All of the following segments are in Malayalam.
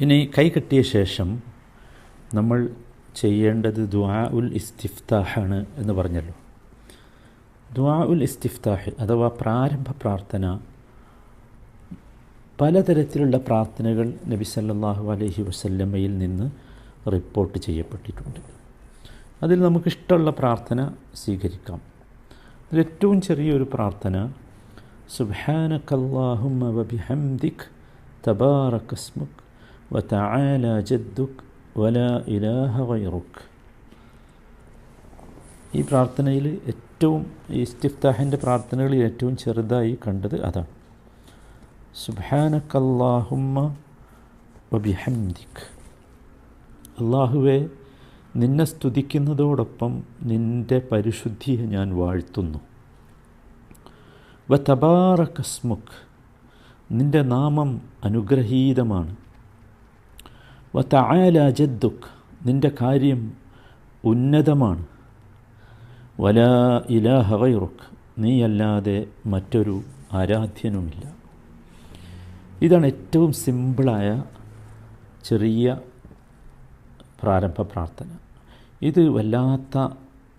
ഇനി കൈ കെട്ടിയ ശേഷം നമ്മൾ ചെയ്യേണ്ടത് ദുആ ഉൽ ഇസ്തിഫ്താഹാണ് എന്ന് പറഞ്ഞല്ലോ. ദുആ ഉൽ ഇസ്തിഫ്താഹ് അഥവാ പ്രാരംഭ പ്രാർത്ഥന പലതരത്തിലുള്ള പ്രാർത്ഥനകൾ നബി സല്ലല്ലാഹു അലൈഹി വസല്ലമയിൽ നിന്ന് റിപ്പോർട്ട് ചെയ്യപ്പെട്ടിട്ടുണ്ട്. അതിൽ നമുക്കിഷ്ടമുള്ള പ്രാർത്ഥന സ്വീകരിക്കാം. അതിലേറ്റവും ചെറിയൊരു പ്രാർത്ഥന സുബ്ഹാനക്കല്ലാഹുമ്മ വബിഹംദിക് തബാറകസ്മുക് വതആല ജദ്ദുക് വലാ ഇലാഹ ഗൈറുക് ഈ പ്രാർത്ഥനയിൽ ഏറ്റവും ഈ ഇസ്തിഫ്താഹിന്റെ പ്രാർത്ഥനകളിൽ ഏറ്റവും ചെറുതായി കണ്ടത് അതാണ്. സുബാനക്കല്ലാഹുമ്മ വബിഹംദിക്. അള്ളാഹുവെ നിന്നെ സ്തുതിക്കുന്നതോടൊപ്പം നിന്റെ പരിശുദ്ധിയെ ഞാൻ വാഴ്ത്തുന്നു. വ തബാറ കസ്മുഖ് നിന്റെ നാമം അനുഗ്രഹീതമാണ്. വ ജദ്ദുക്ക് ജദ്ദുക്. നിന്റെ കാര്യം ഉന്നതമാണ്. വല ഇലാഹ ഗൈറുക്. നീയല്ലാതെ മറ്റൊരു ആരാധ്യനുമില്ല. ഇതാണ് ഏറ്റവും സിമ്പിളായ ചെറിയ പ്രാരംഭ പ്രാർത്ഥന. ഇത് വല്ലാത്ത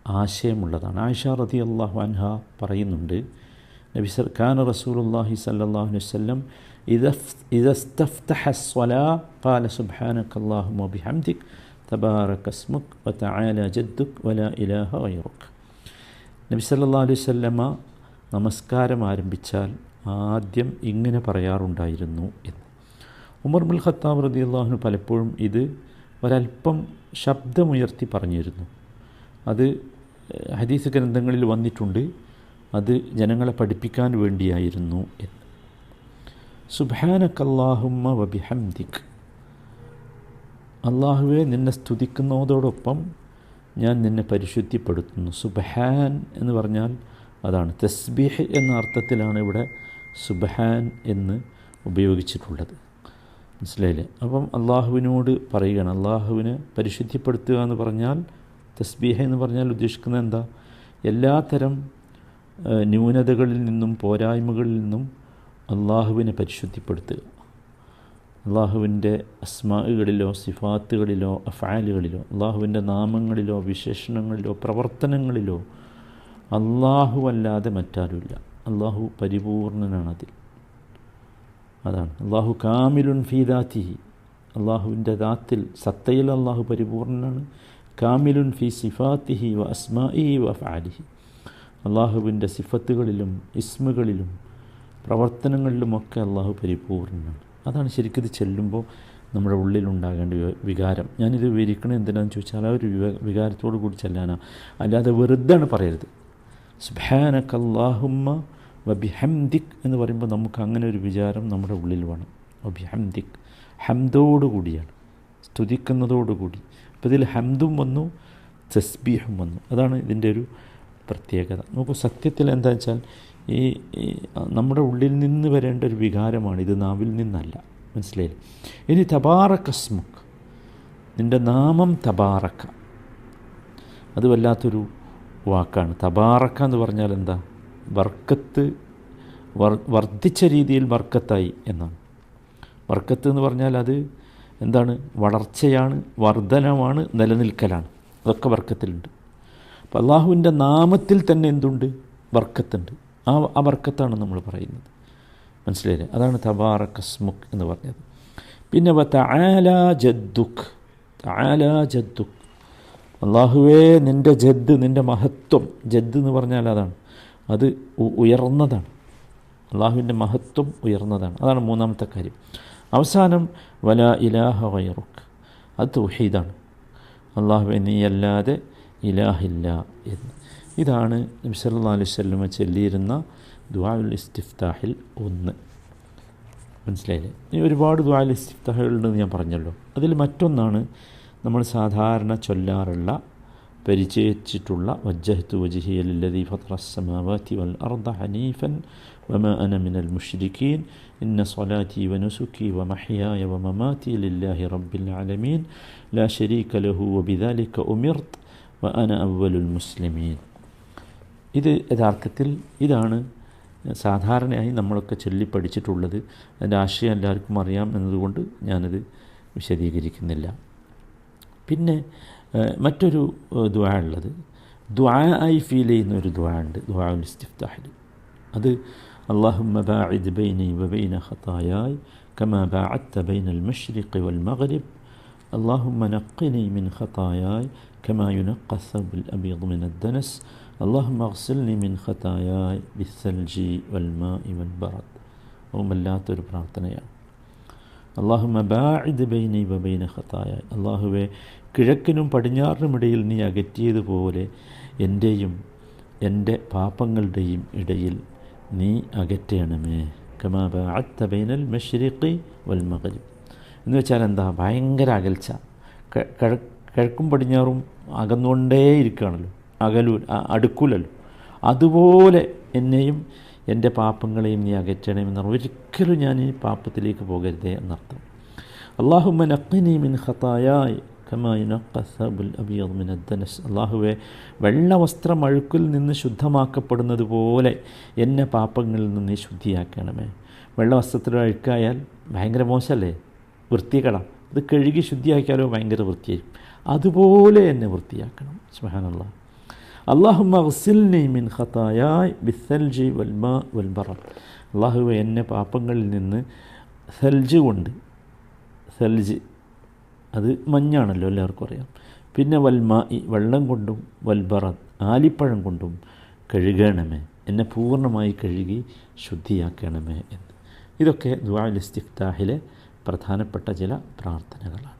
ആശയമുള്ളതാണ്. ആയിഷ റതി അള്ളാഹു അൻഹ പറയുന്നുണ്ട് നബി റസൂൽ റസൂലുല്ലാഹി സല്ലാഹു വല്ലം ഇതസ്തഫ്തഹ സ്വലാ قال سبحانك اللهم وبحمدك تبارك اسمك وتعالى جدك ولا إله غيرك നബി സല്ലാ അലൈഹി സ്വല്ലമ്മ നമസ്കാരം ആരംഭിച്ചാൽ ആദ്യം ഇങ്ങനെ പറയാറുണ്ടായിരുന്നു എന്ന് ഉമർ മുൽ ഖത്താബ് റതി അള്ളാഹുന് പലപ്പോഴും ഇത് ഒരല്പം ശബ്ദമുയർത്തി പറഞ്ഞിരുന്നു അത് ഹദീസ് ഗ്രന്ഥങ്ങളിൽ വന്നിട്ടുണ്ട് അത് ജനങ്ങളെ പഠിപ്പിക്കാൻ വേണ്ടിയായിരുന്നു എന്ന് സുബാനക്കല്ലാഹുമ്മ അള്ളാഹുവെ നിന്നെ സ്തുതിക്കുന്നതോടൊപ്പം ഞാൻ നിന്നെ പരിശുദ്ധിപ്പെടുത്തുന്നു. സുബഹാൻ എന്ന് പറഞ്ഞാൽ അതാണ്. തസ്ബീഹ് എന്ന അർത്ഥത്തിലാണ് ഇവിടെ സുബഹാൻ എന്ന് ഉപയോഗിച്ചിട്ടുള്ളത്. മനസ്സിലായില്ലേ? അപ്പം അള്ളാഹുവിനോട് പറയുകയാണ്. അള്ളാഹുവിനെ പരിശുദ്ധിപ്പെടുത്തുക എന്ന് പറഞ്ഞാൽ തസ്ബീഹ എന്ന് പറഞ്ഞാൽ ഉദ്ദേശിക്കുന്നത് എന്താ? എല്ലാത്തരം ന്യൂനതകളിൽ നിന്നും പോരായ്മകളിൽ നിന്നും അള്ളാഹുവിനെ പരിശുദ്ധിപ്പെടുത്തുക. അള്ളാഹുവിന്റെ അസ്മാകളിലോ സിഫാത്തുകളിലോ അഫാലുകളിലോ അള്ളാഹുവിന്റെ നാമങ്ങളിലോ വിശേഷണങ്ങളിലോ പ്രവർത്തനങ്ങളിലോ അള്ളാഹു അല്ലാതെ മറ്റാരുമില്ല. അള്ളാഹു പരിപൂർണനാണ് അതിൽ അതാണ്. അള്ളാഹു കാമിലുൻ ഫീദാത്തി അള്ളാഹുവിന്റെ ദാത്തിൽ സത്തയിൽ അള്ളാഹു പരിപൂർണനാണ്. കാമിലുൻ ഫി സിഫാത്തിഹി വ അസ്മാഇ വ ഫാലിഹി അള്ളാഹുവിന്റെ സിഫത്തുകളിലും ഇസ്മുകളിലും പ്രവർത്തനങ്ങളിലുമൊക്കെ അള്ളാഹു പരിപൂർണനാണ്. അതാണ് ശരിക്കും ഇത് ചെല്ലുമ്പോൾ നമ്മുടെ ഉള്ളിലുണ്ടാകേണ്ട വികാരം. ഞാനിത് വിവരിക്കണത് എന്തിനാണെന്ന് ചോദിച്ചാൽ ആ ഒരു വികാരത്തോടു കൂടി ചെല്ലാനാ. അല്ലാതെ വെറുതെയാണ് പറയരുത്. സുബാനക്കല്ലാഹുമ്മ വബിഹംദിക് എന്ന് പറയുമ്പോൾ നമുക്ക് അങ്ങനെ ഒരു വിചാരം നമ്മുടെ ഉള്ളിൽ വേണം. വബിഹംദിക്. ഹംദോടുകൂടിയാണ് സ്തുതിക്കുന്നതോടുകൂടി അപ്പോൾ ഇതിൽ ഹംദും വന്നു തസ്ബീഹും വന്നു. അതാണ് ഇതിന്റെ ഒരു പ്രത്യേകത. നോക്കൂ സത്യത്തിൽ എന്താ വെച്ചാൽ ഈ നമ്മുടെ ഉള്ളിൽ നിന്ന് വരേണ്ട ഒരു വികാരമാണ് ഇത് നാവിൽ നിന്നല്ല. മനസ്സിലായില്ലേ? ഇനി തബാറക്കസ്മുക്ക് നിന്റെ നാമം തബാറക്ക അത് വല്ലാത്തൊരു വാക്കാണ്. തബാറക്ക എന്ന് പറഞ്ഞാൽ എന്താ? വർക്കത്ത് വർദ്ധിച്ച രീതിയിൽ വർക്കത്തായി എന്നാണ്. വർക്കത്ത് എന്ന് പറഞ്ഞാൽ അത് എന്താണ്? വളർച്ചയാണ് വർധനമാണ് നിലനിൽക്കലാണ്. അതൊക്കെ വർക്കത്തിലുണ്ട്. അപ്പോൾ അള്ളാഹുവിന്റെ നാമത്തിൽ തന്നെ എന്തുണ്ട്? വർക്കത്തുണ്ട്. ആ വർക്കത്താണ് നമ്മൾ പറയുന്നത്. മനസ്സിലായില്ലേ? അതാണ് തബാറക്കസ്മുഖ് എന്ന് പറഞ്ഞത്. പിന്നെ തആല ജദ്ദുക്ക് തആല ജദ്ദുക്ക് അള്ളാഹുവേ നിന്റെ ജദ് നിന്റെ മഹത്വം. ജദ് എന്ന് പറഞ്ഞാൽ അതാണ്. അത് ഉയർന്നതാണ്. അള്ളാഹുവിന്റെ മഹത്വം ഉയർന്നതാണ്. അതാണ് മൂന്നാമത്തെ കാര്യം. അവസാനം വല ഇലാഹ വൈറുഖ് അത് തൗഹീദാണ്. അള്ളാഹുവെ നീയല്ലാതെ ഇലാഹില്ല എന്ന്. ഇതാണ് നബി സല്ലല്ലാഹു അലൈഹി വസല്ലമ ചൊല്ലിയിരുന്ന ദുആഉൽ ഇസ്തിഫ്താഹിൽ ഒന്ന്. മനസ്സിലായില്ലേ? ഇനി ഒരുപാട് ദുആഉൽ ഇസ്തിഫ്താഹുകളുണ്ടെന്ന് ഞാൻ പറഞ്ഞല്ലോ. അതിൽ മറ്റൊന്നാണ് നമ്മൾ സാധാരണ ചൊല്ലാറുള്ള പരിചയിച്ചിട്ടുള്ള വജ്ജഹത്തു വജിഹിയല്ലതി ഫത്രസ്സമാവാതി വൽ അർദ ഹനീഫൻ വമ അന മിനൽ മുഷ്രിഖീൻ ഇന്ന സ്വലാത്തി വനുസുക്കി വമഹ്യായ വമമാതി ലില്ലാഹി റബ്ബിൽ ആലമീൻ ലാ ശരീക ലഹു വബിദാലിക ഉമിർത്ത് വ അന അവലുൽ മുസ്ലിമീൻ. ഇത് യഥാർത്ഥത്തിൽ ഇതാണ് സാധാരണയായി നമ്മളൊക്കെ ചൊല്ലി പഠിച്ചിട്ടുള്ളത് അതിൻ്റെ ആശയം എല്ലാവർക്കും അറിയാം എന്നതുകൊണ്ട് ഞാനത് വിശദീകരിക്കുന്നില്ല പിന്നെ ഏഹ്, മറ്റൊരു ഏഹ്, ദുആ ഉള്ളത് ദുആ ആയി ഫീൽ ചെയ്യുന്ന ഒരു ദുആ ഉണ്ട് ദുആ ഉൽ ഇസ്തിഫ്താഹിൽ അത് اللهم باعد بيني وبين خطاياي كما باعدت بين المشرق والمغرب اللهم نقني من خطاياي كما ينقى الثوب الأبيض من الدنس اللهم اغسلني من خطاياي بالثلج والماء والبرد ഓമല്ലാത്തൊരു പ്രാർത്ഥനയാണ് അള്ളാഹുമ ബാഇദ് ബൈനി വബൈന ഖത്തായ അള്ളാഹുവെ കിഴക്കിനും പടിഞ്ഞാറിനും ഇടയിൽ നീ അകറ്റിയതുപോലെ എൻ്റെയും എൻ്റെ പാപങ്ങളുടെയും ഇടയിൽ നീ അകറ്റണമേ കമാ ബാഅത്ത ബൈനൽ മഷ്രിഖി വൽ മഗ്രിബ് എന്ന് വെച്ചാൽ എന്താ ഭയങ്കര അകൽച്ച ക- കിഴ- കിഴക്കും പടിഞ്ഞാറും അകന്നുകൊണ്ടേ ഇരിക്കുകയാണല്ലോ അകലൂ അടുക്കൂലല്ലോ അതുപോലെ എന്നെയും എന്റെ പാപ്പങ്ങളെയും നീ അകറ്റണമെന്ന് ഒരിക്കലും ഞാൻ ഈ പാപ്പത്തിലേക്ക് പോകരുതേ എന്നർത്ഥം. അള്ളാഹുമ്മ നഖിനി മിൻ അദ്ദനസ്. അള്ളാഹുവെ വെള്ള വസ്ത്രം അഴുക്കിൽ നിന്ന് ശുദ്ധമാക്കപ്പെടുന്നത് പോലെ എന്നെ പാപ്പങ്ങളിൽ നിന്ന് നീ ശുദ്ധിയാക്കണമേ. വെള്ള വസ്ത്രത്തിൽ അഴുക്കായാൽ ഭയങ്കര മോശമല്ലേ? വൃത്തികള ഇത് കഴുകി ശുദ്ധിയാക്കിയാലോ ഭയങ്കര വൃത്തിയായിരിക്കും. അതുപോലെ എന്നെ വൃത്തിയാക്കണം. സുബ്ഹാനല്ലാ അള്ളാഹുമ്മ ഗസിൽനി മിൻ ഖതായായ് ബിസ്സൽജി വൽമാ വൽബറ അള്ളാഹുവെ എന്നെ പാപ്പങ്ങളിൽ നിന്ന് സൽജ് കൊണ്ട് സൽജ് അത് മഞ്ഞാണല്ലോ എല്ലാവർക്കും അറിയാം. പിന്നെ വൽമാ വെള്ളം കൊണ്ടും വൽബറ ആലിപ്പഴം കൊണ്ടും കഴുകണമേ എന്നെ പൂർണമായി കഴുകി ശുദ്ധിയാക്കണമേ എന്ന്. ഇതൊക്കെ ദുആ ഇസ്തിഫ്താഹിലെ പ്രധാനപ്പെട്ട ചില പ്രാർത്ഥനകളാണ്.